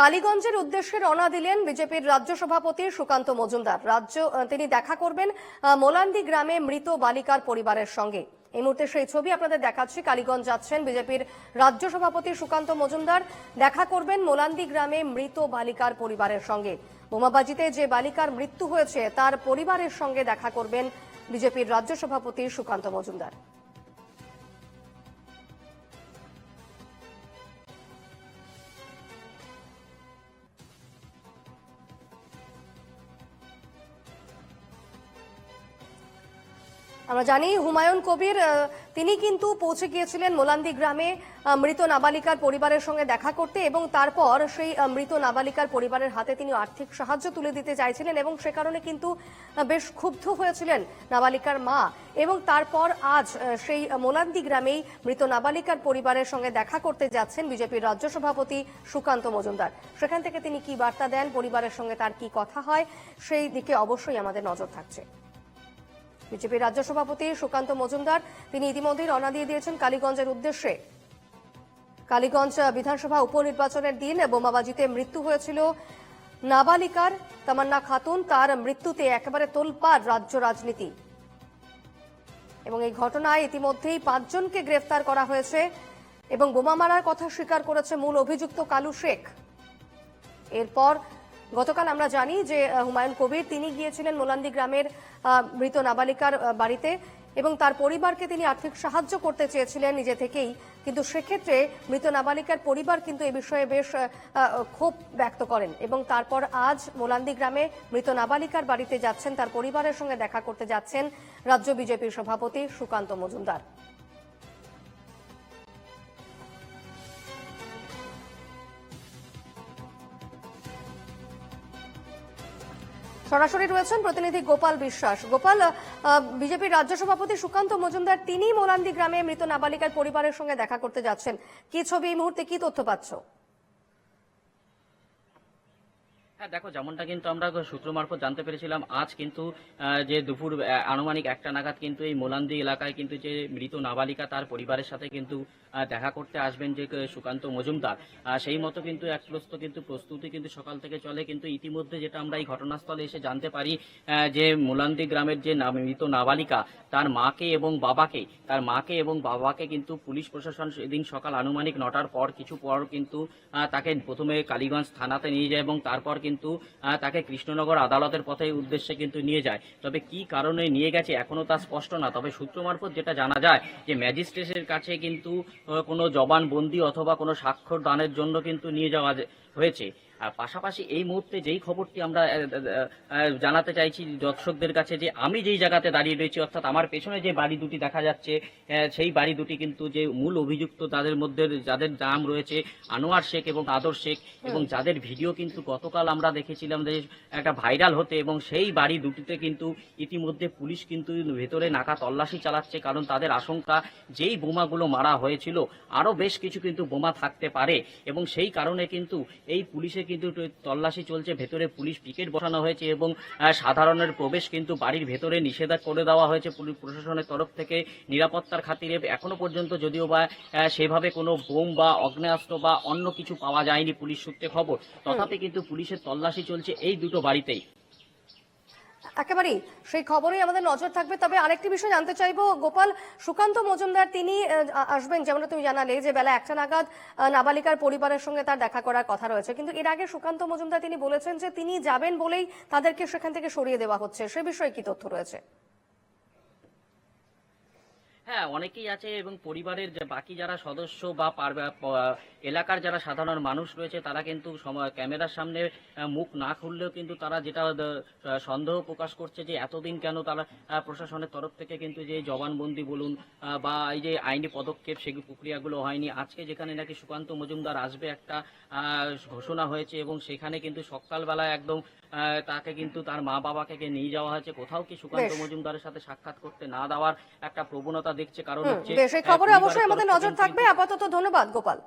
কালীগঞ্জের উদ্দেশ্যে রওনা দিলেন বিজেপির রাজ্য সভাপতি সুকান্ত মজুমদার। রাজ্য তিনি দেখা করবেন মোলান্দি গ্রামে মৃত বালিকার পরিবারের সঙ্গে। এই মুহূর্তে সেই ছবি আপনাদের দেখাচ্ছি। কালীগঞ্জ যাচ্ছেন বিজেপির রাজ্য সভাপতি সুকান্ত মজুমদার। দেখা করবেন মোলান্দি গ্রামে মৃত বালিকার পরিবারের সঙ্গে। বোমাবাজিতে যে বালিকার মৃত্যু হয়েছে, তার পরিবারের সঙ্গে দেখা করবেন বিজেপির রাজ্য সভাপতি সুকান্ত মজুমদার। আমরা জানি হুমায়ুন কবির তিনি কিন্তু পৌঁছে গিয়েছিলেন মোলান্দি গ্রামে মৃত নাবালিকার পরিবারের সঙ্গে দেখা করতে এবং তারপর সেই মৃত নাবালিকার পরিবারের হাতে তিনি আর্থিক সাহায্য তুলে দিতে চাইছিলেন এবং সে কারণে কিন্তু বেশ ক্ষুব্ধ হয়েছিলেন নাবালিকার মা এবং তারপর আজ সেই মোলান্দি গ্রামেই মৃত নাবালিকার পরিবারের সঙ্গে দেখা করতে যাচ্ছেন বিজেপির রাজ্য সভাপতি সুকান্ত মজুমদার। সেখান থেকে তিনি কি বার্তা দেন? পরিবারের সঙ্গে তার কি কথা হয়? সেই দিকে অবশ্যই আমাদের নজর থাকছে। বিজেপির রাজ্য সভাপতি সুকান্ত মজুমদার, তিনি ইতিমধ্যেই রওনা দিয়ে দিয়েছেন কালীগঞ্জের উদ্দেশ্যে। কালীগঞ্জ বিধানসভা উপনির্বাচনের দিন বোমাবাজিতে মৃত্যু হয়েছিল নাবালিকার তামান্না খাতুন। তার মৃত্যুতে একেবারে তোলপাড় রাজ্য রাজনীতি। এবং এই ঘটনায় ইতিমধ্যেই পাঁচজনকে গ্রেফতার করা হয়েছে এবং বোমা মারার কথা স্বীকার করেছে মূল অভিযুক্ত কালু শেখ। এরপর গতকাল আমরা জানি যে হুমায়ুন কবির তিনি গিয়েছিলেন মোলান্দি গ্রামের মৃত নাবালিকার বাড়িতে এবং তার পরিবারকে তিনি আর্থিক সাহায্য করতে চেয়েছিলেন নিজে থেকেই। কিন্তু সেক্ষেত্রে মৃত নাবালিকার পরিবার কিন্তু এ বিষয়ে বেশ ক্ষোভ ব্যক্ত করেন এবং তারপর আজ মোলান্দি গ্রামে মৃত নাবালিকার বাড়িতে যাচ্ছেন, তার পরিবারের সঙ্গে দেখা করতে যাচ্ছেন রাজ্য বিজেপির সভাপতি সুকান্ত মজুমদার। সরাসরি রয়েছেন প্রতিনিধি গোপাল বিশ্বাস। গোপাল বিজেপি বিজেপির রাজ্য সভাপতি সুকান্ত মজুমদার তিনি মোলান্দি গ্রামে মৃত নাবালিকার পরিবারের সঙ্গে দেখা করতে যাচ্ছেন। কি ছবি এই মুহূর্তে? কি তথ্য পাচ্ছ? হ্যাঁ দেখো, যেমনটা কিন্তু আমরা সূত্র মারফত জানতে পেরেছিলাম, আজ কিন্তু যে দুপুর আনুমানিক একটা নাগাদ কিন্তু এই মোলান্দি এলাকায় কিন্তু যে মৃত নাবালিকা তার পরিবারের সাথে কিন্তু দেখা করতে আসবেন যে সুকান্ত মজুমদার। সেই মতো কিন্তু এক প্রস্ত কিন্তু প্রস্তুতি কিন্তু সকাল থেকে চলে, কিন্তু ইতিমধ্যে যেটা আমরা এই ঘটনাস্থলে এসে জানতে পারি যে মোলান্দি গ্রামের যে মৃত নাবালিকা, তার মাকে এবং বাবাকে, তার মাকে এবং বাবাকে কিন্তু পুলিশ প্রশাসন সেদিন সকাল আনুমানিক নটার পর, কিছু পর কিন্তু তাকে প্রথমে কালীগঞ্জ থানাতে নিয়ে যায় এবং তারপর কিন্তু তাকে কৃষ্ণনগর আদালতের পথে উদ্দেশ্যে কিন্তু নিয়ে যায়। তবে কি কারণে নিয়ে গেছে এখনও তা স্পষ্ট না। তবে সূত্র মারফত যেটা জানা যায় যে, ম্যাজিস্ট্রেটের কাছে কিন্তু কোনো জবানবন্দি অথবা কোনো স্বাক্ষর দানের জন্য কিন্তু নিয়ে যাওয়া হয়েছে। আর পাশাপাশি এই মুহূর্তে যেই খবরটি আমরা জানাতে চাইছি দর্শকদের কাছে যে আমি যেই জায়গাতে দাঁড়িয়ে রয়েছি অর্থাৎ আমার পেছনে যে বাড়ি দুটি দেখা যাচ্ছে সেই বাড়ি দুটি কিন্তু যে মূল অভিযুক্ত তাদের মধ্যে যাদের নাম রয়েছে আনোয়ার শেখ এবং আদর শেখ এবং যাদের ভিডিও কিন্তু গতকাল আমরা দেখেছিলাম যে একটা ভাইরাল হতে এবং সেই বাড়ি দুটিতে কিন্তু ইতিমধ্যে পুলিশ কিন্তু ভেতরে নাকা তল্লাশি চালাচ্ছে কারণ তাদের আশঙ্কা যেই বোমাগুলো মারা হয়েছিল আরও বেশ কিছু কিন্তু বোমা থাকতে পারে এবং সেই কারণে কিন্তু এই পুলিশে কিন্তু তল্লাশি চলছে, ভেতরে পুলিশ পিকেট বসানো হয়েছে এবং সাধারণের প্রবেশ কিন্তু বাড়ির ভেতরে নিষেধাজ্ঞা করে দেওয়া হয়েছে পুলিশ প্রশাসনের তরফ থেকে নিরাপত্তার খাতিরে। এখনও পর্যন্ত যদিও বা সেভাবে কোনো বোম বা অগ্নেয়াস্ত্র বা অন্য কিছু পাওয়া যায়নি পুলিশ সূত্রে খবর, তথাপি কিন্তু পুলিশের তল্লাশি চলছে এই দুটো বাড়িতেই। একেবারেই সেই খবরেই আমাদের নজর থাকবে। তবে আরেকটি বিষয় জানতে চাইব, গোপাল, সুকান্ত মজুমদার, তিনি আসবেন যেমন তুমি জানালে যে বেলা একটা নাগাদ নাবালিকার পরিবারের সঙ্গে তার দেখা করার কথা রয়েছে। কিন্তু এর আগে সুকান্ত মজুমদার তিনি বলেছেন যে তিনি যাবেন বলেই তাদেরকে সেখান থেকে সরিয়ে দেওয়া হচ্ছে। সে বিষয়ে কি তথ্য রয়েছে? হ্যাঁ অনেকেই আছে এবং পরিবারের যে বাকি যারা সদস্য বা পার- এলাকার যারা সাধারণ মানুষ রয়েছে তারা কিন্তু ক্যামেরার সামনে মুখ না খুললেও কিন্তু তারা যেটা সন্দেহ প্রকাশ করছে যে এতদিন কেন তারা প্রশাসনের তরফ থেকে কিন্তু যে জবানবন্দি বলুন বা এই যে আইনি পদক্ষেপ সেগুলো প্রক্রিয়াগুলো হয়নি। আজকে যেখানে নাকি সুকান্ত মজুমদার আসবে একটা ঘোষণা হয়েছে এবং সেখানে কিন্তু সকালবেলায় একদম তাকে কিন্তু তার মা বাবাকে নিয়ে যাওয়া হয়েছে। কোথাও কি সুকান্ত মজুমদারের সাথে সাক্ষাৎ করতে না দেওয়ার একটা প্রবণতা দেখছে কারণ হচ্ছে এই খবরে অবশ্যই আমাদের নজর থাকবে। আপাতত ধন্যবাদ গোপাল।